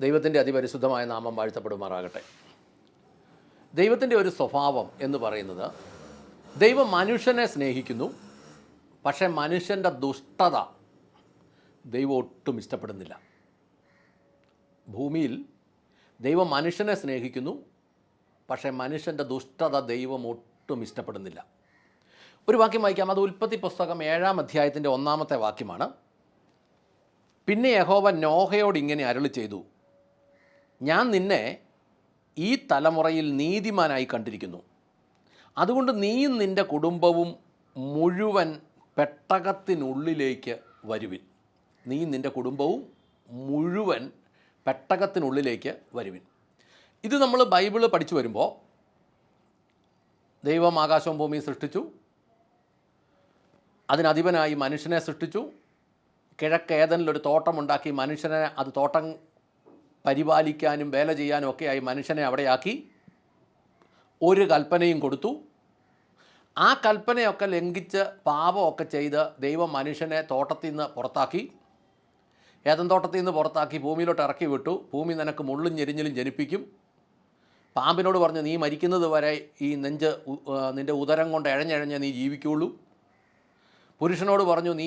ദൈവത്തിന്റെ അതിപരിശുദ്ധമായ നാമം വാഴ്ത്തപ്പെടുമാറാകട്ടെ. ദൈവത്തിന്റെ ഒരു സ്വഭാവം എന്ന് പറയുന്നത് ദൈവം മനുഷ്യനെ സ്നേഹിക്കുന്നു പക്ഷേ മനുഷ്യന്റെ ദുഷ്ടത ദൈവം ഒട്ടും ഇഷ്ടപ്പെടുന്നില്ല. ഭൂമിയിൽ ദൈവം മനുഷ്യനെ സ്നേഹിക്കുന്നു പക്ഷേ മനുഷ്യന്റെ ദുഷ്ടത ദൈവം ഒട്ടും ഇഷ്ടപ്പെടുന്നില്ല. ഒരു വാക്യം വായിക്കാം. അത് ഉൽപ്പത്തി പുസ്തകം ഏഴാം അധ്യായത്തിന്റെ ഒന്നാമത്തെ വാക്യമാണ്. പിന്നെ യഹോവ നോഹയോട് ഇങ്ങനെ അരളി ചെയ്തു ഞാൻ നിന്നെ ഈ തലമുറയിൽ നീതിമാനായി കണ്ടിരിക്കുന്നു. അതുകൊണ്ട് നീയും നിന്റെ കുടുംബവും മുഴുവൻ പെട്ടകത്തിനുള്ളിലേക്ക് വരുവിൻ. നീ നിന്റെ കുടുംബവും മുഴുവൻ പെട്ടകത്തിനുള്ളിലേക്ക് വരുവിൻ. ഇത് നമ്മൾ ബൈബിൾ പഠിച്ചു വരുമ്പോൾ ദൈവം ആകാശവും ഭൂമിയും സൃഷ്ടിച്ചു. അതിനധിപനായി മനുഷ്യനെ സൃഷ്ടിച്ചു. കിഴക്കേതനിലൊരു തോട്ടമുണ്ടാക്കി മനുഷ്യനെ അത് തോട്ടം പരിപാലിക്കാനും വേല ചെയ്യാനും ഒക്കെയായി മനുഷ്യനെ അവിടെയാക്കി ഒരു കൽപ്പനയും കൊടുത്തു. ആ കൽപ്പനയൊക്കെ ലംഘിച്ച് പാപമൊക്കെ ചെയ്ത് ദൈവം മനുഷ്യനെ തോട്ടത്തിൽ നിന്ന് പുറത്താക്കി. ഏതൻ തോട്ടത്തിൽ നിന്ന് പുറത്താക്കി? ഭൂമിയിലോട്ട് ഇറക്കി വിട്ടു. ഭൂമി നിനക്ക് മുള്ളും ഞെരിഞ്ഞിലും ജനിപ്പിക്കും. പാമ്പിനോട് പറഞ്ഞു നീ മരിക്കുന്നത് വരെ ഈ നെഞ്ച് നിന്റെ ഉദരം കൊണ്ട് എഴഞ്ഞെഴഞ്ഞ് നീ ജീവിക്കുകയുള്ളൂ പുരുഷനോട് പറഞ്ഞു നീ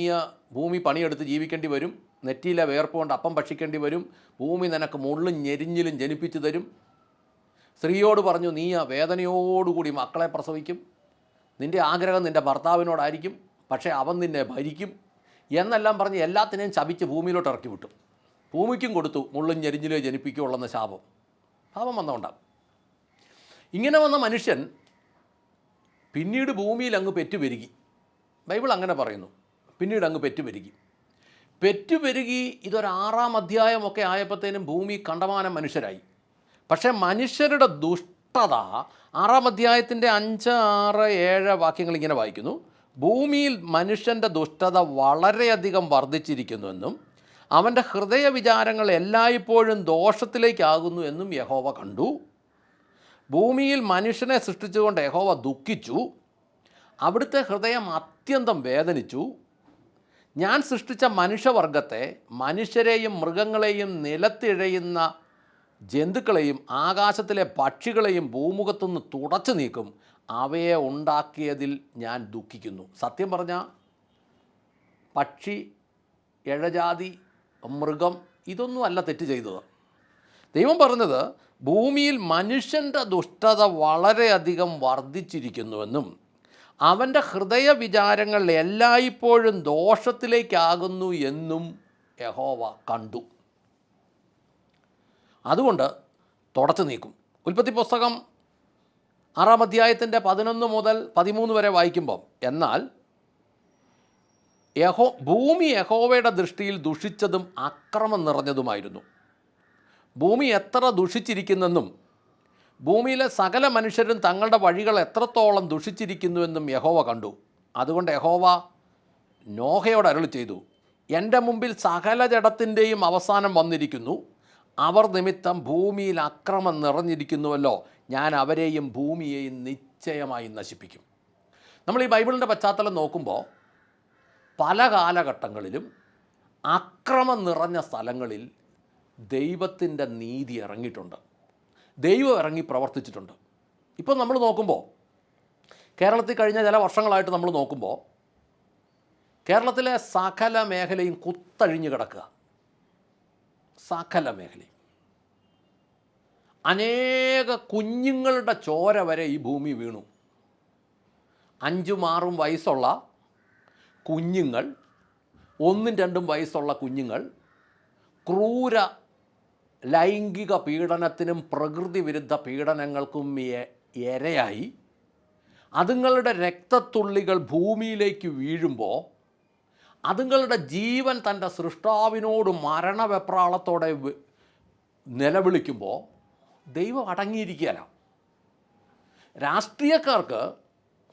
ഭൂമി പണിയെടുത്ത് ജീവിക്കേണ്ടി വരും. നെറ്റിയിലെ വേർപ്പ് കൊണ്ട് അപ്പം ഭക്ഷിക്കേണ്ടി വരും. ഭൂമി നിനക്ക് മുള്ളും ഞെരിഞ്ഞിലും ജനിപ്പിച്ചു തരും. സ്ത്രീയോട് പറഞ്ഞു നീ ആ വേദനയോടുകൂടി മക്കളെ പ്രസവിക്കും. നിന്റെ ആഗ്രഹം നിന്റെ ഭർത്താവിനോടായിരിക്കും. പക്ഷേ അവൻ നിന്നെ ഭരിക്കും. എന്നെല്ലാം പറഞ്ഞ് എല്ലാത്തിനെയും ചവിച്ച് ഭൂമിയിലോട്ട് ഇറക്കി വിട്ടു. ഭൂമിക്കും കൊടുത്തു മുള്ളും ഞെരിഞ്ഞിലേ ജനിപ്പിക്കുകയുള്ളെന്ന ശാപം. പാപം വന്നതുകൊണ്ടാണ് ഇങ്ങനെ വന്ന മനുഷ്യൻ പിന്നീട് ഭൂമിയിൽ അങ്ങ് പെറ്റുപെരുകി. ബൈബിൾ അങ്ങനെ പറയുന്നു. പിന്നീട് അങ്ങ് പെറ്റുപെരുകി. പെറ്റുപെരുകി ഇതൊരു ആറാം അധ്യായമൊക്കെ ആയപ്പോഴത്തേനും ഭൂമി കണ്ടമാനം മനുഷ്യരായി. പക്ഷേ മനുഷ്യരുടെ ദുഷ്ടത ആറാം അധ്യായത്തിന്റെ അഞ്ച് ആറ് ഏഴ് വാക്യങ്ങൾ ഇങ്ങനെ വായിക്കുന്നു. ഭൂമിയിൽ മനുഷ്യന്റെ ദുഷ്ടത വളരെയധികം വർദ്ധിച്ചിരിക്കുന്നുവെന്നും അവന്റെ ഹൃദയ വിചാരങ്ങൾ എല്ലായ്പ്പോഴും ദോഷത്തിലേക്കാകുന്നു എന്നും യഹോവ കണ്ടു. ഭൂമിയിൽ മനുഷ്യനെ സൃഷ്ടിച്ചുകൊണ്ട് യഹോവ ദുഃഖിച്ചു. അവിടുത്തെ ഹൃദയം അത്യന്തം വേദനിച്ചു. ഞാൻ സൃഷ്ടിച്ച മനുഷ്യവർഗത്തെ മനുഷ്യരെയും മൃഗങ്ങളെയും നിലത്തിഴയുന്ന ജന്തുക്കളെയും ആകാശത്തിലെ പക്ഷികളെയും ഭൂമുഖത്തുനിന്ന് തുടച്ചു നീക്കും. അവയെ ഉണ്ടാക്കിയതിൽ ഞാൻ ദുഃഖിക്കുന്നു. സത്യം പറഞ്ഞാൽ പക്ഷി ഇഴജാതി മൃഗം ഇതൊന്നും അല്ല തെറ്റ് ചെയ്തത്. ദൈവം പറഞ്ഞത് ഭൂമിയിൽ മനുഷ്യന്റെ ദുഷ്ടത വളരെയധികം വർദ്ധിച്ചിരിക്കുന്നുവെന്നും അവന്റെ ഹൃദയ വിചാരങ്ങൾ എല്ലായ്പ്പോഴും ദോഷത്തിലേക്കാകുന്നു എന്നും യഹോവ കണ്ടു. അതുകൊണ്ട് തുടച്ചു നീക്കും. ഉൽപ്പത്തി പുസ്തകം ആറാം അധ്യായത്തിന്റെ പതിനൊന്ന് മുതൽ പതിമൂന്ന് വരെ വായിക്കുമ്പം എന്നാൽ യഹോ ഭൂമി യഹോവയുടെ ദൃഷ്ടിയിൽ ദുഷിച്ചതും അക്രമം നിറഞ്ഞതുമായിരുന്നു. ഭൂമി എത്ര ദുഷിച്ചിരിക്കുന്നെന്നും ഭൂമിയിലെ സകല മനുഷ്യരും തങ്ങളുടെ വഴികൾ എത്രത്തോളം ദുഷിച്ചിരിക്കുന്നുവെന്നും യഹോവ കണ്ടു. അതുകൊണ്ട് യഹോവ നോഹയോട് അരുളി ചെയ്തു എന്റെ മുമ്പിൽ സകല ജഡത്തിന്റെയും അവസാനം വന്നിരിക്കുന്നു. അവർ നിമിത്തം ഭൂമിയിൽ അക്രമം നിറഞ്ഞിരിക്കുന്നുവല്ലോ. ഞാൻ അവരെയും ഭൂമിയെയും നിശ്ചയമായി നശിപ്പിക്കും. നമ്മൾ ഈ ബൈബിളിന്റെ പശ്ചാത്തലം നോക്കുമ്പോൾ പല കാലഘട്ടങ്ങളിലും അക്രമം നിറഞ്ഞ സ്ഥലങ്ങളിൽ ദൈവത്തിന്റെ നീതി ഇറങ്ങിയിട്ടുണ്ട്. ദൈവം ഇറങ്ങി പ്രവർത്തിച്ചിട്ടുണ്ട്. ഇപ്പോൾ നമ്മൾ നോക്കുമ്പോൾ കേരളത്തിൽ കഴിഞ്ഞ ചില വർഷങ്ങളായിട്ട് നമ്മൾ നോക്കുമ്പോൾ കേരളത്തിലെ സകല മേഖലയും കുത്തഴിഞ്ഞു കിടക്കുക. സകല മേഖലയും. അനേക കുഞ്ഞുങ്ങളുടെ ചോര വരെ ഈ ഭൂമി വീണു. അഞ്ചും ആറും വയസ്സുള്ള കുഞ്ഞുങ്ങൾ ഒന്നും രണ്ടും വയസ്സുള്ള കുഞ്ഞുങ്ങൾ ക്രൂര ലൈംഗിക പീഡനത്തിനും പ്രകൃതി വിരുദ്ധ പീഡനങ്ങൾക്കും ഇരയായി അതുങ്ങളുടെ രക്തത്തുള്ളികൾ ഭൂമിയിലേക്ക് വീഴുമ്പോൾ അതുങ്ങളുടെ ജീവൻ തന്റെ സൃഷ്ടാവിനോട് മരണവെപ്രാളത്തോടെ നിലവിളിക്കുമ്പോൾ ദൈവം അടങ്ങിയിരിക്കുകയല്ല. രാഷ്ട്രീയക്കാർക്ക്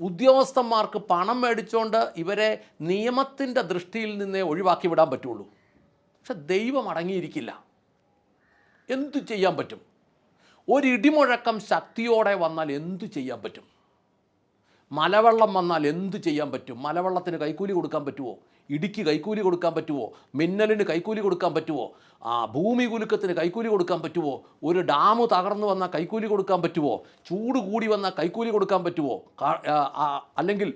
ഉദ്യോഗസ്ഥന്മാർക്ക് പണം മേടിച്ചുകൊണ്ട് ഇവരെ നിയമത്തിന്റെ ദൃഷ്ടിയിൽ നിന്നേ ഒഴിവാക്കി വിടാൻ പറ്റുള്ളൂ. പക്ഷെ ദൈവം അടങ്ങിയിരിക്കില്ല. എന്തു ചെയ്യാൻ പറ്റും? ഒരു ഇടിമുഴക്കം ശക്തിയോടെ വന്നാൽ എന്തു ചെയ്യാൻ പറ്റും? മലവെള്ളം വന്നാൽ എന്തു ചെയ്യാൻ പറ്റും? മലവെള്ളത്തിന് കൈക്കൂലി കൊടുക്കാൻ പറ്റുമോ ഇടിക്ക് കൈക്കൂലി കൊടുക്കാൻ പറ്റുമോ മിന്നലിന് കൈക്കൂലി കൊടുക്കാൻ പറ്റുമോ ആ ഭൂമി കുലുക്കത്തിന് കൈക്കൂലി കൊടുക്കാൻ പറ്റുമോ ഒരു ഡാം തകർന്നു വന്നാൽ കൈക്കൂലി കൊടുക്കാൻ പറ്റുമോ ചൂട് കൂടി വന്നാൽ കൈക്കൂലി കൊടുക്കാൻ പറ്റുമോ അല്ലെങ്കിൽ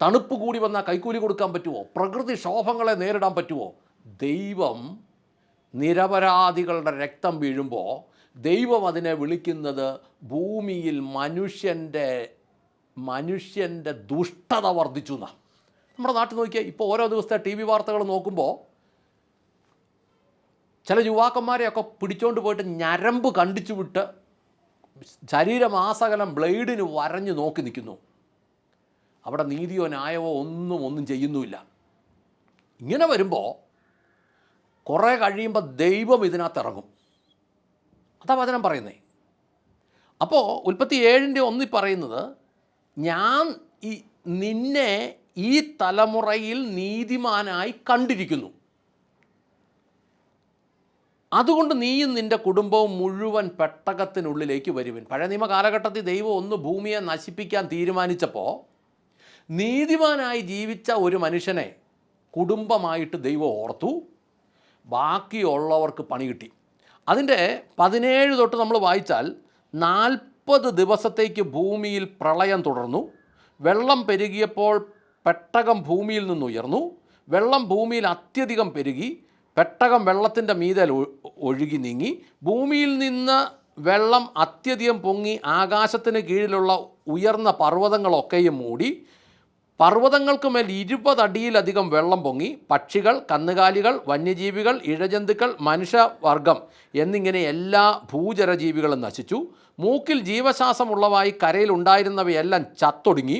തണുപ്പ് കൂടി വന്നാൽ കൈക്കൂലി കൊടുക്കാൻ പറ്റുമോ പ്രകൃതി ക്ഷോഭങ്ങളെ നേരിടാൻ പറ്റുമോ ദൈവം നിരപരാധികളുടെ രക്തം വീഴുമ്പോൾ ദൈവം അതിനെ വിളിക്കുന്നത് ഭൂമിയിൽ മനുഷ്യന്റെ മനുഷ്യന്റെ ദുഷ്ടത വർദ്ധിച്ചു എന്നാണ്. നമ്മുടെ നാട്ടിൽ നോക്കിയാൽ ഇപ്പോൾ ഓരോ ദിവസത്തെ ടി വി വാർത്തകൾ നോക്കുമ്പോൾ ചില യുവാക്കന്മാരെയൊക്കെ പിടിച്ചോണ്ട് പോയിട്ട് ഞരമ്പ് കണ്ടിച്ചു വിട്ട് ശരീരമാസകലം ബ്ലേഡിന് വരഞ്ഞ് നോക്കി നിൽക്കുന്നു. അവിടെ നീതിയോ ന്യായമോ ഒന്നും ഒന്നും ചെയ്യുന്നുമില്ല. ഇങ്ങനെ വരുമ്പോൾ കുറേ കഴിയുമ്പോൾ ദൈവം ഇതിനകത്ത് ഇറങ്ങും. അതാ വചനം പറയുന്നേ. അപ്പോൾ ഉൽപ്പത്തി ഏഴിന്റെ ഒന്നിൽ പറയുന്നത് ഞാൻ ഈ നിന്നെ ഈ തലമുറയിൽ നീതിമാനായി കണ്ടിരിക്കുന്നു. അതുകൊണ്ട് നീയും നിന്റെ കുടുംബവും മുഴുവൻ പെട്ടകത്തിനുള്ളിലേക്ക് വരുവിൻ. പഴയ നിയമ കാലഘട്ടത്തിൽ ദൈവം ഒന്ന് ഭൂമിയെ നശിപ്പിക്കാൻ തീരുമാനിച്ചപ്പോൾ നീതിമാനായി ജീവിച്ച ഒരു മനുഷ്യനെ കുടുംബമായിട്ട് ദൈവം ഓർത്തു. ബാക്കിയുള്ളവർക്ക് പണി കിട്ടി. അതിന്റെ പതിനേഴ് തൊട്ട് നമ്മൾ വായിച്ചാൽ നാൽപ്പത് ദിവസത്തേക്ക് ഭൂമിയിൽ പ്രളയം തുടർന്നു. വെള്ളം പെരുകിയപ്പോൾ പെട്ടകം ഭൂമിയിൽ നിന്ന് ഉയർന്നു. വെള്ളം ഭൂമിയിൽ അത്യധികം പെരുകി പെട്ടകം വെള്ളത്തിന്റെ മീതെ ഒഴുകി നീങ്ങി. ഭൂമിയിൽ നിന്ന് വെള്ളം അത്യധികം പൊങ്ങി ആകാശത്തിന് കീഴിലുള്ള ഉയർന്ന പർവതങ്ങളൊക്കെയും മൂടി. പർവതങ്ങൾക്ക് മേൽ ഇരുപതടിയിലധികം വെള്ളം പൊങ്ങി പക്ഷികൾ കന്നുകാലികൾ വന്യജീവികൾ ഇഴജന്തുക്കൾ മനുഷ്യവർഗം എന്നിങ്ങനെ എല്ലാ ഭൂചരജീവികളും നശിച്ചു. മൂക്കിൽ ജീവശ്വാസമുള്ളവായി കരയിൽ ഉണ്ടായിരുന്നവയെല്ലാം ചത്തൊടുങ്ങി.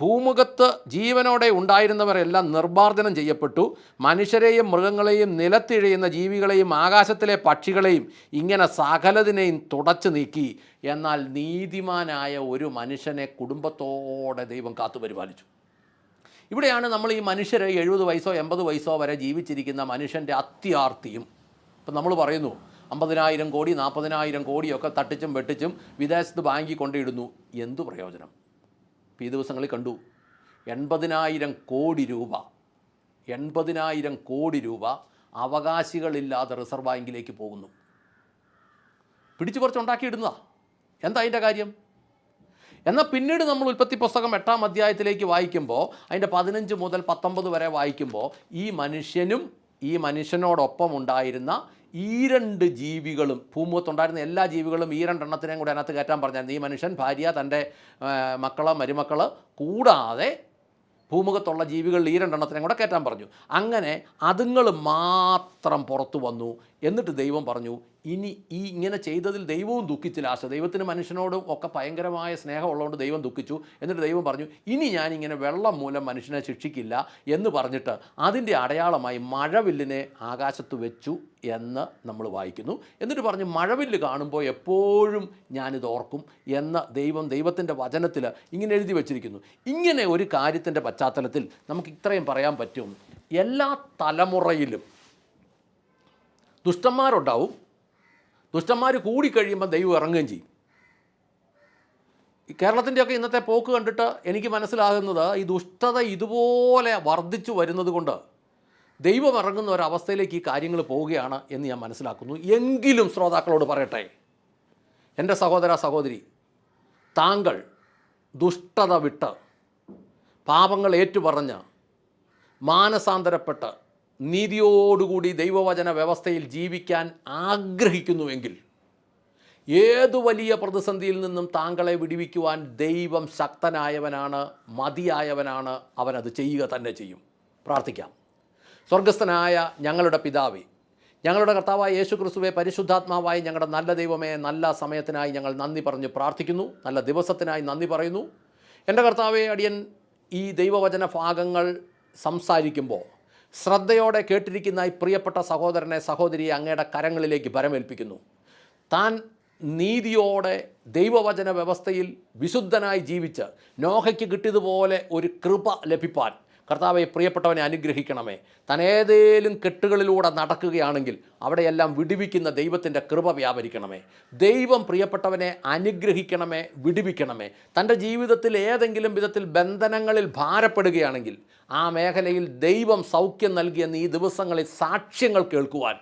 ഭൂമുഖത്ത് ജീവനോടെ ഉണ്ടായിരുന്നവരെല്ലാം നിർമ്മാർജനം ചെയ്യപ്പെട്ടു. മനുഷ്യരെയും മൃഗങ്ങളെയും നിലത്തിഴയുന്ന ജീവികളെയും ആകാശത്തിലെ പക്ഷികളെയും ഇങ്ങനെ സകലതിനെയും തുടച്ചു നീക്കി. എന്നാൽ നീതിമാനായ ഒരു മനുഷ്യനെ കുടുംബത്തോടെ ദൈവം കാത്തു പരിപാലിച്ചു ഇവിടെയാണ് നമ്മൾ ഈ മനുഷ്യർ എഴുപത് വയസ്സോ എൺപത് വയസ്സോ വരെ ജീവിച്ചിരിക്കുന്ന മനുഷ്യന്റെ അത്യാർത്തിയും ഇപ്പം നമ്മൾ പറയുന്നു അമ്പതിനായിരം കോടി നാൽപ്പതിനായിരം കോടിയൊക്കെ തട്ടിച്ചും വെട്ടിച്ചും വിദേശത്ത് ബാങ്കിൽ കൊണ്ടിടുന്നു. എന്തു പ്രയോജനം? ഈ ദിവസങ്ങളിൽ കണ്ടു എൺപതിനായിരം കോടി രൂപ എൺപതിനായിരം കോടി രൂപ അവകാശികളില്ലാതെ റിസർവ് ബാങ്കിലേക്ക് പോകുന്നു. പിടിച്ചു കുറച്ച് ഉണ്ടാക്കിയിടുന്നതാ എന്താ അതിന്റെ കാര്യം? എന്നാൽ പിന്നീട് നമ്മൾ ഉൽപ്പത്തി പുസ്തകം എട്ടാം അധ്യായത്തിലേക്ക് വായിക്കുമ്പോൾ അതിന്റെ പതിനഞ്ച് മുതൽ പത്തൊമ്പത് വരെ വായിക്കുമ്പോൾ ഈ മനുഷ്യനും ഈ മനുഷ്യനോടൊപ്പം ഉണ്ടായിരുന്ന ഈ രണ്ട് ജീവികളും ഭൂമുഖത്തുണ്ടായിരുന്ന എല്ലാ ജീവികളും ഈ രണ്ടെണ്ണത്തിനെയും കൂടെ അതിനകത്ത് കയറ്റാൻ പറഞ്ഞായിരുന്നു. ഈ മനുഷ്യൻ ഭാര്യ തന്റെ മക്കൾ മരുമക്കൾ കൂടാതെ ഭൂമുഖത്തുള്ള ജീവികളിൽ ഈ രണ്ടെണ്ണത്തിനെയും കൂടെ കയറ്റാൻ പറഞ്ഞു. അങ്ങനെ അതുങ്ങൾ മാത്രം പുറത്തു വന്നു. എന്നിട്ട് ദൈവം പറഞ്ഞു ഇനി ഈ ഇങ്ങനെ ചെയ്തതിൽ ദൈവവും ദുഃഖിച്ചു ലാസ്റ്റ് ദൈവത്തിന് മനുഷ്യനോടും ഒക്കെ ഭയങ്കരമായ സ്നേഹമുള്ളതുകൊണ്ട് ദൈവം ദുഃഖിച്ചു. എന്നിട്ട് ദൈവം പറഞ്ഞു ഇനി ഞാനിങ്ങനെ വെള്ളം മൂലം മനുഷ്യനെ ശിക്ഷിക്കില്ല എന്ന് പറഞ്ഞിട്ട് അതിന്റെ അടയാളമായി മഴവില്ലിനെ ആകാശത്ത് വെച്ചു എന്ന് നമ്മൾ വായിക്കുന്നു. എന്നിട്ട് പറഞ്ഞു മഴവില്ല് കാണുമ്പോൾ എപ്പോഴും ഞാനിത് ഓർക്കും എന്ന ദൈവം ദൈവത്തിന്റെ വചനത്തിൽ ഇങ്ങനെ എഴുതി വച്ചിരിക്കുന്നു. ഇങ്ങനെ ഒരു കാര്യത്തിന്റെ പശ്ചാത്തലത്തിൽ നമുക്ക് ഇത്രയും പറയാൻ പറ്റും. എല്ലാ തലമുറയിലും ദുഷ്ടന്മാരുണ്ടാവും ദുഷ്ടന്മാർ കൂടിക്കഴിയുമ്പോൾ ദൈവം ഇറങ്ങുകയും ചെയ്യും. ഈ കേരളത്തിന്റെയൊക്കെ ഇന്നത്തെ പോക്ക് കണ്ടിട്ട് എനിക്ക് മനസ്സിലാകുന്നത് ഈ ദുഷ്ടത ഇതുപോലെ വർദ്ധിച്ചു വരുന്നത് കൊണ്ട് ദൈവം ഇറങ്ങുന്ന ഒരവസ്ഥയിലേക്ക് ഈ കാര്യങ്ങൾ പോവുകയാണ് എന്ന് ഞാൻ മനസ്സിലാക്കുന്നു. എങ്കിലും ശ്രോതാക്കളോട് പറയട്ടെ. എന്റെ സഹോദര സഹോദരി താങ്കൾ ദുഷ്ടത വിട്ട് പാപങ്ങൾ ഏറ്റുപറഞ്ഞ് മാനസാന്തരപ്പെട്ട് നീതിയോടുകൂടി ദൈവവചന വ്യവസ്ഥയിൽ ജീവിക്കാൻ ആഗ്രഹിക്കുന്നുവെങ്കിൽ ഏതു വലിയ പ്രതിസന്ധിയിൽ നിന്നും താങ്കളെ വിടിവിക്കുവാൻ ദൈവം ശക്തനായവനാണ് മതിയായവനാണ് അവനത് ചെയ്യുക തന്നെ ചെയ്യും. പ്രാർത്ഥിക്കാം. സ്വർഗസ്ഥനായ ഞങ്ങളുടെ പിതാവേ ഞങ്ങളുടെ കർത്താവായ യേശു ക്രിസ്തുവെ പരിശുദ്ധാത്മാവായി ഞങ്ങളുടെ നല്ല ദൈവമേ നല്ല സമയത്തിനായി ഞങ്ങൾ നന്ദി പറഞ്ഞ് പ്രാർത്ഥിക്കുന്നു. നല്ല ദിവസത്തിനായി നന്ദി പറയുന്നു. എന്റെ കർത്താവെ അടിയൻ ഈ ദൈവവചന ഭാഗങ്ങൾ സംസാരിക്കുമ്പോൾ ശ്രദ്ധയോടെ കേട്ടിരിക്കുന്ന ഈ പ്രിയപ്പെട്ട സഹോദരനെ സഹോദരിയെ അങ്ങയുടെ കരങ്ങളിലേക്ക് പരമേൽപ്പിക്കുന്നു. താൻ നീതിയോടെ ദൈവവചന വ്യവസ്ഥയിൽ വിശുദ്ധനായി ജീവിച്ച് നോഹയ്ക്ക് കിട്ടിയതുപോലെ ഒരു കൃപ ലഭിപ്പാൻ കർത്താവെ പ്രിയപ്പെട്ടവനെ അനുഗ്രഹിക്കണമേ. തനേതേലും കെട്ടുകളിലൂടെ നടക്കുകയാണെങ്കിൽ അവിടെയെല്ലാം വിടുവിക്കുന്ന ദൈവത്തിന്റെ കൃപ വ്യാപരിക്കണമേ. ദൈവം പ്രിയപ്പെട്ടവനെ അനുഗ്രഹിക്കണമേ വിടുവിക്കണമേ. തന്റെ ജീവിതത്തിൽ ഏതെങ്കിലും വിധത്തിൽ ബന്ധനങ്ങളിൽ ഭാരപ്പെടുകയാണെങ്കിൽ ആ മേഖലയിൽ ദൈവം സൗഖ്യം നൽകിയെന്ന് ഈ ദിവസങ്ങളിൽ സാക്ഷ്യങ്ങൾ കേൾക്കുവാൻ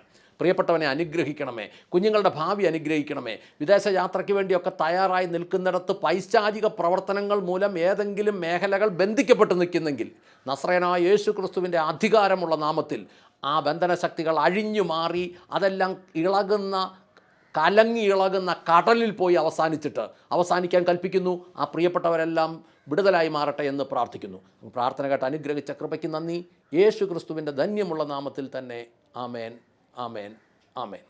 പ്രിയപ്പെട്ടവനെ അനുഗ്രഹിക്കണമേ. കുഞ്ഞുങ്ങളുടെ ഭാവി അനുഗ്രഹിക്കണമേ. വിദേശ യാത്രയ്ക്ക് വേണ്ടിയൊക്കെ തയ്യാറായി നിൽക്കുന്നിടത്ത് പൈശാചിക പ്രവർത്തനങ്ങൾ മൂലം ഏതെങ്കിലും മേഖലകൾ ബന്ധിക്കപ്പെട്ട് നിൽക്കുന്നെങ്കിൽ നസ്രയനായ യേശു ക്രിസ്തുവിന്റെ അധികാരമുള്ള നാമത്തിൽ ആ ബന്ധനശക്തികൾ അഴിഞ്ഞു മാറി അതെല്ലാം ഇളകുന്ന കലങ്ങി ഇളകുന്ന കടലിൽ പോയി അവസാനിച്ചിട്ട് അവസാനിക്കാൻ കൽപ്പിക്കുന്നു. ആ പ്രിയപ്പെട്ടവരെല്ലാം വിടുതലായി മാറട്ടെ എന്ന് പ്രാർത്ഥിക്കുന്നു. പ്രാർത്ഥന കേട്ട് അനുഗ്രഹിച്ച കൃപയ്ക്ക് നന്ദി. യേശു ക്രിസ്തുവിന്റെ ധന്യമുള്ള നാമത്തിൽ തന്നെ ആമേൻ. ആമേൻ ആമേൻ